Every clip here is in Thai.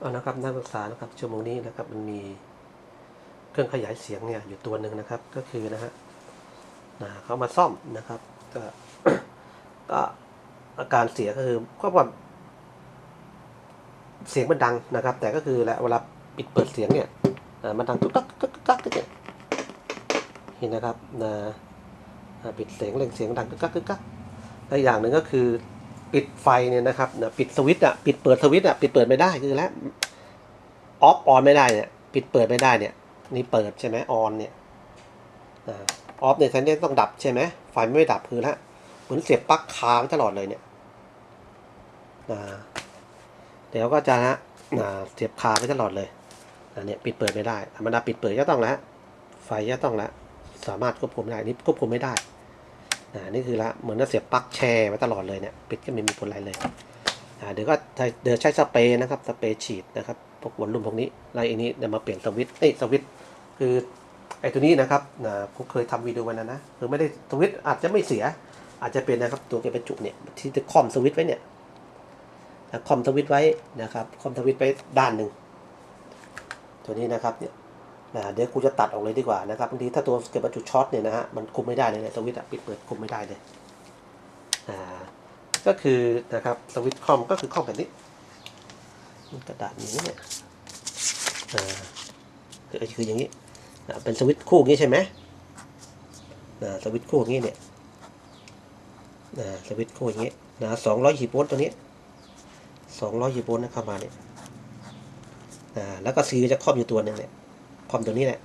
เอานะครับนักศึกษานะครับชั่วโมงนี้นะครับมันมีเครื่องขยายเสียงเนี่ยอยู่ตัวหนึ่งนะครับ ก็คือนะฮะนะเขามาซ่อมนะครับ ก็ก็อาการเสียก็คือก็ว่าเสียงมันดังนะครับ แต่ก็คือแหละเวลาปิดเปิดเสียงเนี่ยมันดังตุ๊กตักตุ๊กตักตุ๊กตักเนี่ยเห็นนะครับนะปิดเสียงเร่งเสียงดังตุ๊กตักตุ๊กตักและอย่างหนึ่งก็คือ ปิดไฟเนี่ยนะครับนะปิดสวิตช์อะปิดเปิดสวิตช์อะปิดเปิดไม่ได้คือแล้วออฟออนไม่ได้เนี่ย ปิดเปิดไม่ได้เนี่ย นี่เปิดใช่ไหมออนเนี่ยออฟเนี่ยแทนที่ต้องดับใช่ไหมไฟไม่ดับคือละเหมือนเสียบปลั๊กคาไว้ตลอดเลยเนี่ยเดี๋ยวก็จะนะเสียบคาไว้ตลอดเลยอันเนี้ยปิดเปิดไม่ได้ธรรมดาปิดเปิดก็ต้องแล้วไฟก็ต้องแล้วสามารถควบคุมได้นี่ควบคุมไม่ได้ อ่านี่คือละเหมือนจะเสียบปลั๊กแชร์ไว้ตลอดเลยเนี่ยปิดก็ไม่มีผลอะไรเลยอ่าเดี๋ยวก็เดี๋ยวใช้สเปรย์นะครับสเปรย์ฉีดนะครับพวกวอลลุ่มพวกนี้แล้วอันนี้เดี๋ยวมาเปลี่ยนสวิตช์เอ้ยสวิตคือไอ้ตัวนี้นะครับนะผมเคยทำวิดีโอไว้นะนะคือไม่ได้สวิตอาจจะไม่เสีย อาจจะเป็นนะครับตัวเก็บบรรจุเนี่ยที่จะคอมสวิตไว้เนี่ยคอมสวิตไว้นะครับคอมสวิตไว้ด้านหนึ่งตัวนี้นะครับเนี่ย นะเดี๋ยวกูจะตัดออกเลยดีกว่านะครับบางทีถ้าตัวเก็บบรรจุช็อตเนี่ยนะฮะมันคุมไม่ได้เลยนี่ยสวิตช์ปิดเปิดคุมไม่ได้เลยอ่าก็คือนะครับสวิตช์คอมก็คือคอมแบบนี้กระดาษอย่งนี้เนี่ยอ่าคือคืออย่างนี้เป็นสวิตช์คู่งนี้ใช่ไหมนะสวิตช์คู่งนี้เนี่ยนะสวิตช์คู่อย่างนี้นะสองร้อยยี่โวลต์ตัวนี้สองร้อยยี่โวลต์นะเข้ามาเนี่ยอ่าแล้วก็ซีจะครอบอยู่ตัวหนึ่งเนี่ย คอมตัวนี้แหละ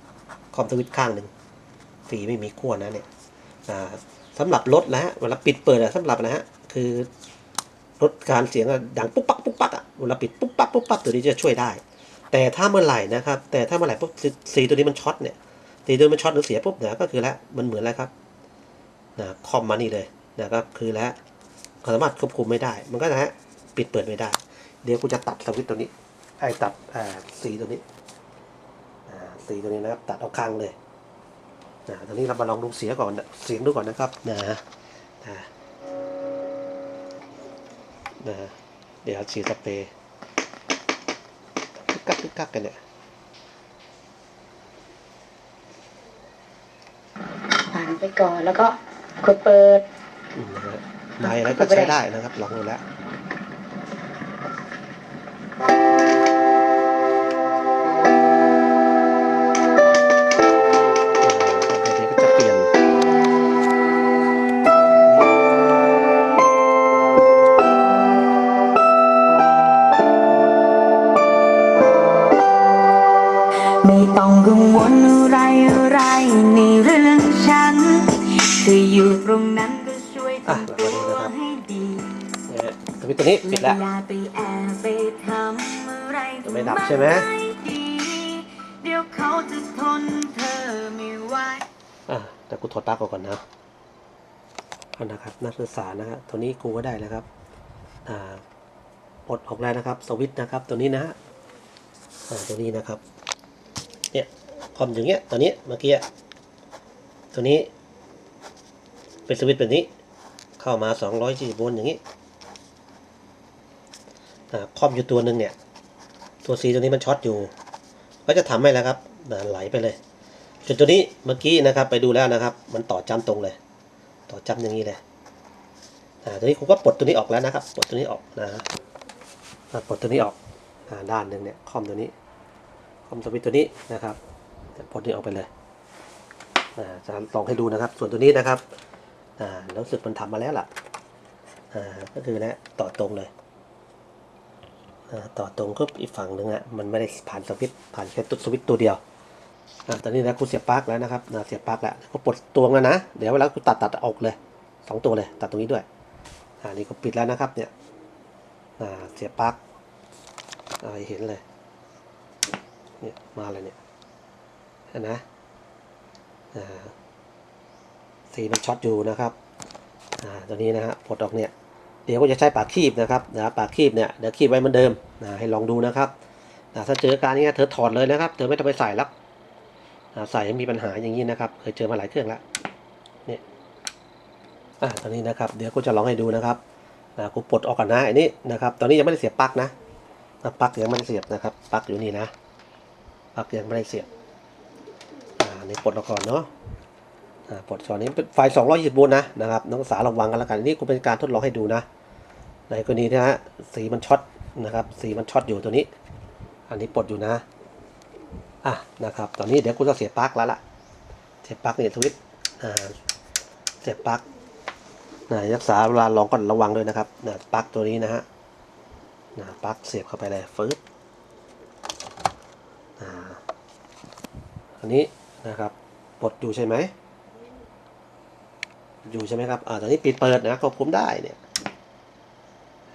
คอมสวิตช์ข้างหนึ่งฟรีไม่มีขั้วนะเนี่ยสำหรับรถนะฮะเวลาปิดเปิดอะสำหรับนะฮะคือลดการเสียงดังปุ๊บปั๊กปุ๊บปั๊กอะเวลาปิดปุ๊บปั๊กปุ๊บปั๊กตัวนี้จะช่วยได้ แต่ถ้าเมื่อไหร่นะครับ แต่ถ้าเมื่อไหร่ปุ๊บสีตัวนี้มันช็อตเนี่ยสีตัวนี้มันช็อตหรือเสียปุ๊บเนี่ยก็คือแล้วมันเหมือนอะไรครับนะคอมมานี่เลยนะก็คือแล้วสามารถควบคุมไม่ได้ มันก็นะฮะปิดเปิดไม่ได้ เดี๋ยวกูจะตัดสวิตตัวนี้ไอ้ตัดสีตัวนี้ สีตัวนี้นะครับ ตัดเอาคางเลยนะตอนนี้เรามาลองดูเสียงก่อนนะเสียงดูก่อนนะครับนะนะนะเดี๋ยวฉีดสเปรย์กึกกักกึกกักกันเนี่ยผ่านไปก่อนแล้วก็กดเปิดอืมนะฮะไม้อะไรก็ใช้ได้นะครับลองดูแล้ว วิตช์ตัวนี้ปิดแล้วอย่าไปแอบไปทำอะไรไม่ดับใช่ไหมดีเดี๋ยวเขาจะทนเธอไม่ไหวอะแต่กูถอดปลั๊กออกก่อนนะครับเอานะครับนักศึกษานะครับตัวนี้กูก็ได้แล้วครับอ่าปลดออกแล้วนะครับ สวิตช์นะครับ ตัวนี้นะฮะอ่าตัวนี้นะครับ เนี่ยคอมอย่างเงี้ยตัวนี้เมื่อกี้ตัวนี้ เป็นสวิตช์แบบนี้ เข้ามา240โวลต์อย่างนี้ อ่าคอมอยู่ตัวหนึ่งเนี่ย ตัวสีตัวนี้มันช็อตอยู่ ก็จะทำให้แล้วครับอ่ไหลไปเลยจุดตัวนี้เมื่อกี้นะครับไปดูแล้วนะครับ มันต่อจำตรงเลย ต่อจำอย่างนี้เลยอ่าตัวนี้ผมก็ปลดตัวนี้ออกแล้วนะครับปลดตัวนี้ออกนะฮะปลดตัวนี้ออกอ่าด้านหนึ่งเนี่ยคอมตัวนี้คอมสวิตตัวนี้นะครับปลดนี้ออกไปเลยอ่าจะลองให้ดูนะครับ ส่วนตัวนี้นะครับอ่ารู้สึกมันทำมาแล้วล่ะอ่าก็คือแล้วต่อตรงเลย ต่อตรงก็อีกฝั่งหนึ่งอะมันไม่ได้ผ่านสวิตผ่านแค่ตัวสวิตตัวเดียวอ่าตอนนี้นะกูเสียบปลั๊กแล้วนะครับนะเสียบปลั๊กแล้วกูปลดตัวแล้วนะ เดี๋ยวเวลากูตัดตัดออกเลยสองตัวเลย ตัดตรงนี้ด้วยอ่านี่ก็ปิดแล้วนะครับเนี่ยอ่าเสียบปลั๊กอ่าเห็นเลยเนี่ยมาเลยเนี่ยเห็นนะอ่าสีมันช็อตอยู่นะครับ อ่าตัวนี้นะฮะปลดออกเนี่ย เดี๋ยวก็จะใช้ปากคีบนะครับนะปากคีบเนี่ยเดี๋ยวคีบไว้เหมือนเดิมนะให้ลองดูนะครับนะถ้าเจอการนี้เธอถอดเลยนะครับ เธอไม่ต้องไปใส่แล้วนะใส่ให้มีปัญหาอย่างนี้นะครับ เคยเจอมาหลายเครื่องแล้วเนี่ยอ่าตอนนี้นะครับ เดี๋ยวกูจะลองให้ดูนะครับนะกูปลดออกก่อนนะอันนี้นะครับ ตอนนี้ยังไม่ได้เสียบปลั๊กนะปลั๊กยังไม่ได้เสียบนะครับปลั๊กอยู่นี่นะปลั๊กยังไม่ได้เสียบอ่านี่ปลดออกก่อนเนาะอ่าปลดก่อนนี้เป็นไฟ220โวลต์นะนะครับนักศึกษาระวังกันแล้วกันนี่กูเป็นการทดลองให้ดูนะ ในกรณีนะฮะสีมันช็อตนะครับ สีมันช็อตอยู่ตัวนี้ อันนี้ปลดอยู่นะอะนะครับ ตอนนี้เดี๋ยวกูจะเสียบปลั๊กแล้วล่ะ เสียบปลั๊กเนี่ยสวิตอ่าเสียบปลั๊กนะรักษาเวลาลองก่อนระวังด้วยนะครับนะปลั๊กตัวนี้นะฮะนะปลั๊กเสียบเข้าไปเลยฟืบอ่าอันนี้นะครับปลดอยู่ใช่ไหมอยู่ใช่ไหมครับอ่าตอนนี้ปิดเปิดนะควบคุมได้เนี่ย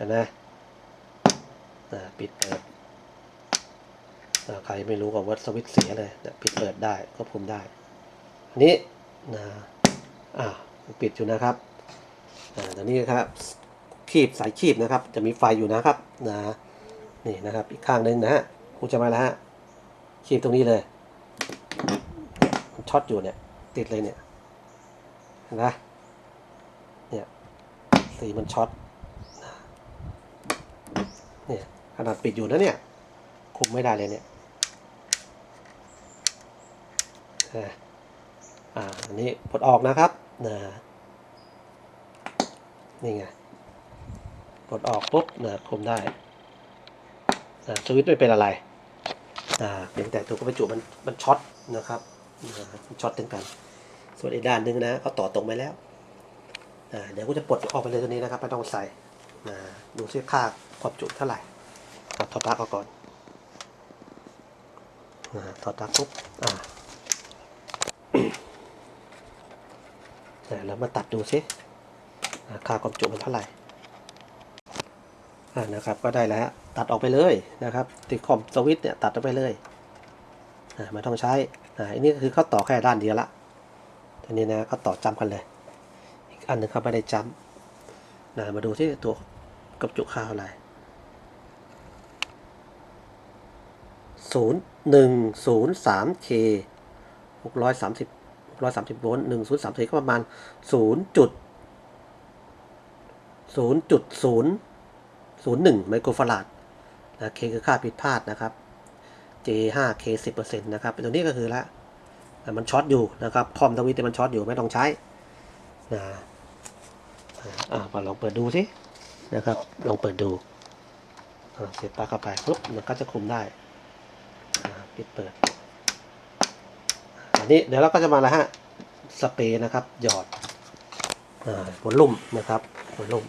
เห็นไหมอ่าปิดเปิดใครไม่รู้ก็วัดสวิตช์เสียเลยนะปิดเปิดได้ควบคุมได้อันนี้นะอ่าปิดอยู่นะครับอ่าตอนนี้นะครับคีบสายคีบนะครับ จะมีไฟอยู่นะครับนะนี่นะครับ อีกข้างหนึ่งนะฮะกูจะมาแล้วฮะคีบตรงนี้เลยมันช็อตอยู่เนี่ย ติดเลยเนี่ยเห็นไหมเนี่ยสีมันช็อต เนี่ยขนาดปิดอยู่นะเนี่ย คุมไม่ได้เลยเนี่ยอ่าอันนี้ปลดออกนะครับนะนี่ไงปลดออกปุ๊บนะคุมได้อ่าสวิตช์ไม่เป็นอะไรอ่าเพียงแต่ตัวกระจุมันมันช็อตนะครับอ่ามันช็อตถึงกัน ส่วนอีกด้านหนึ่งนะเขาต่อตรงไปแล้วอ่าเดี๋ยวกูจะปลดออกไปเลยตัวนี้นะครับไม่ต้องใส่อ่าดูซิค่า ความจุเท่าไหร่ถอดถอดปลั๊กออกก่อนอาถอดปลั๊กปุ๊บอ่าแล้วมาตัดดูสิค่าความจุมันเท่าไหร่อ่านะครับก็ได้แล้วตัดออกไปเลยนะครับ ติดคอมสวิตเนี่ยตัดออกไปเลยอ่าไม่ต้องใช้อ่าอันนี้คือเขาต่อแค่ด้านเดียวละทีนี้นะเขาต่อจำกันเลย อีกอันหนึ่งเขาไม่ได้จำนะมาดูที่ตัวกระจุค่าเท่าไหร่ ศูนย์หนึ่งศูนย์สามเคหกร้อยสามสิบหกร้อยสามสิบโวลต์หนึ่งศูนย์สามเคก็ประมาณศูนย์จุดศูนย์จุดศูนย์ศูนย์หนึ่งไมโครฟาราดนะเคคือค่าผิดพลาดนะครับ J ห้า K สิบเปอร์เซ็นะครับตัวนี้ก็คือละอ่มันช็อตอยู่นะครับ คอมทวิตมันช็อตอยู่ไม่ต้องใช้นะอ่ามาลองเปิดดูสินะครับ ลองเปิดดูเสียบปลั๊กเข้าไปปุ๊บมันก็จะคุมได้ ปิดเปิด อันนี้เดี๋ยวเราก็จะมาแล้วฮะ สเปรย์นะครับ หยอดอ่าหัวลุ่มนะครับหัวลุ่ม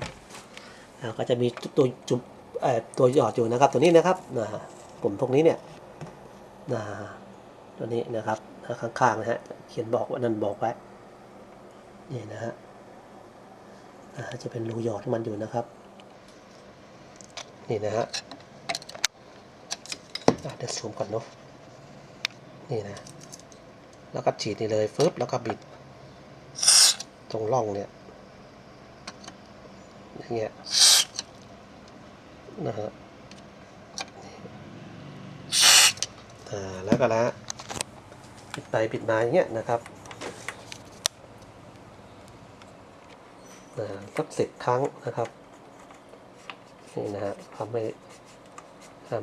แล้วก็จะมีตัวจุบตัวหยอดอยู่นะครับ ตัวนี้นะครับนะกลุ่มพวกนี้เนี่ยนะตัวนี้นะครับข้างๆนะฮะเขียนบอกว่านั่นบอกไว้นี่นะฮะอ่าจะเป็นรูหยอดมันอยู่นะครับ นี่นะฮะอะเดี๋ยวซูมก่อนเนาะ นี่นะ แล้วก็ฉีดนี่เลยฟึบแล้วก็บิด ตรงร่องเนี่ยอย่างเงี้ยนะฮะอ่าแล้วก็แล้วปิดไปปิดมาอย่างเงี้ยนะครับอ่าสักสิบครั้งนะครับนี่นะฮะทำให้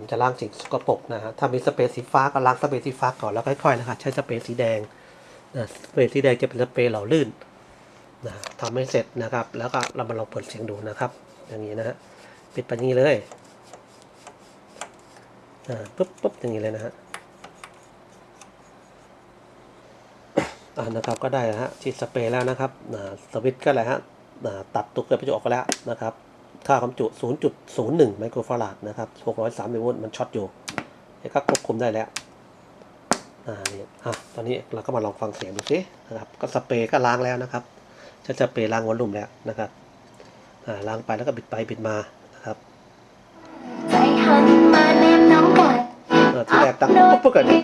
มันจะล้างสิ่งสกปรกนะฮะถ้ามีสเปรย์สีฟ้าก็ล้างสเปรย์สีฟ้าก่อนแล้วค่อยๆนะครับใช้สเปรย์สีแดงนะสเปรย์สีแดงจะเป็นสเปรย์เหล่าลื่นนะทำให้เสร็จนะครับ แล้วก็เรามาลองเปิดเสียงดูนะครับ อย่างนี้นะฮะปิดไปอย่างนี้เลยอ่าปุ๊บปุ๊บอย่างนี้เลยนะฮะอ่านะครับก็ได้นะฮะฉีดสเปรย์แล้วนะครับอ่าสวิตช์ก็อะไรฮะอ่าตัดตัวเกิดประออกไปแล้วนะครับ ค่าความจุ 0.01 ไมโครฟาราดนะครับ603มิลลิโวลต์มันช็อตอยู่แล้วก็ควบคุมได้แล้วอ่านี่อะตอนนี้เราก็มาลองฟังเสียงดูสินะครับ ก็สเปรย์ก็ล้างแล้วนะครับใช้สเปรย์ล้างวอลลุ่มแล้วนะครับอ่าล้างไปแล้วก็บิดไปบิดมานะครับใจหันมาแนมน้องก่อนเออที่แรกตั้งปุ๊บปุ๊บก่อนเนี่ย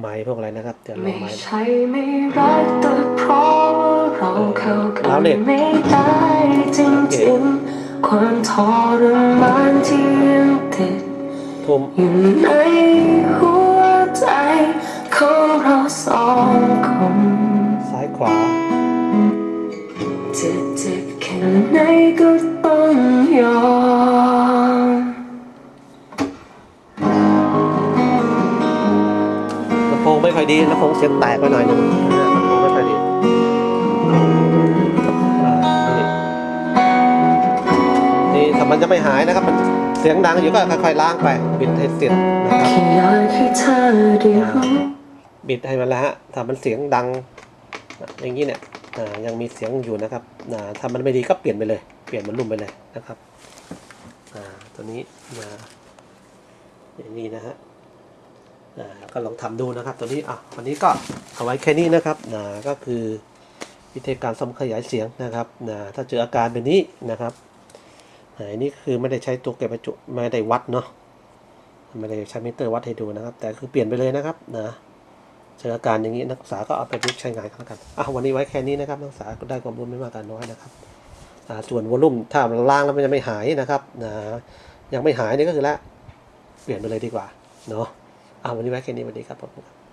ไม้พวกอะไรนะครับเดี๋ยวลไม่องไม้ใช่ไม่รักแต่เพราะเราเข้ากัแล้วนเนี่ยไม่ได้จริงๆความทรมานที่ยังติดทุ่มอยู่ในหัวใจของเราสองคนซ้ายขวาจะเจ็บแค่ไหนก็ต้องยอม ไม่ค่อยดีลำโพงเสียงแตกไปหน่อยนึงนะฮะลำโพงไม่ค่อยดีอ่านี่นี่ถ้ามันจะไม่หายนะครับมันเสียงดังอยู่ก็ค่อยๆล้างไปบิดให้เสร็จนะครับ แค่อยากให้เธอได้รู้บิดให้มันแล้วฮะ ถ้ามันเสียงดัง อย่างนี้เนี่ยอ่ายังมีเสียงอยู่นะครับอ่าถ้ามันไม่ดีก็เปลี่ยนไปเลย เปลี่ยนมันรุ่มไปเลยนะครับอ่าตัวนี้มาอย่างนี้นะฮะ อ่าก็ลองทำดูนะครับ ตัวนี้อะวันนี้ก็เอาไว้แค่นี้นะครับนะก็คือวิธีการซ่อมขยายเสียงนะครับนะถ้าเจออาการแบบนี้นะครับอันนี้คือไม่ได้ใช้ตัวเก็บประจุไม่ได้วัดเนาะไม่ได้ใช้มิเตอร์วัดให้ดูนะครับ แต่คือเปลี่ยนไปเลยนะครับนะเจออาการอย่างนี้นักศึกษาก็เอาไปใช้งานกันแล้วกันอะวันนี้ไว้แค่นี้นะครับนักศึกษาก็ได้ความรู้ไม่มากก็น้อยนะครับอ่าส่วนวอลลุ่มถ้ามันล่างแล้วมันจะไม่หายนะครับนะยังไม่หายนี่ก็คือละเปลี่ยนไปเลยดีกว่าเนาะ อาวันนี้ไว้แค่นี้วันดีครับผม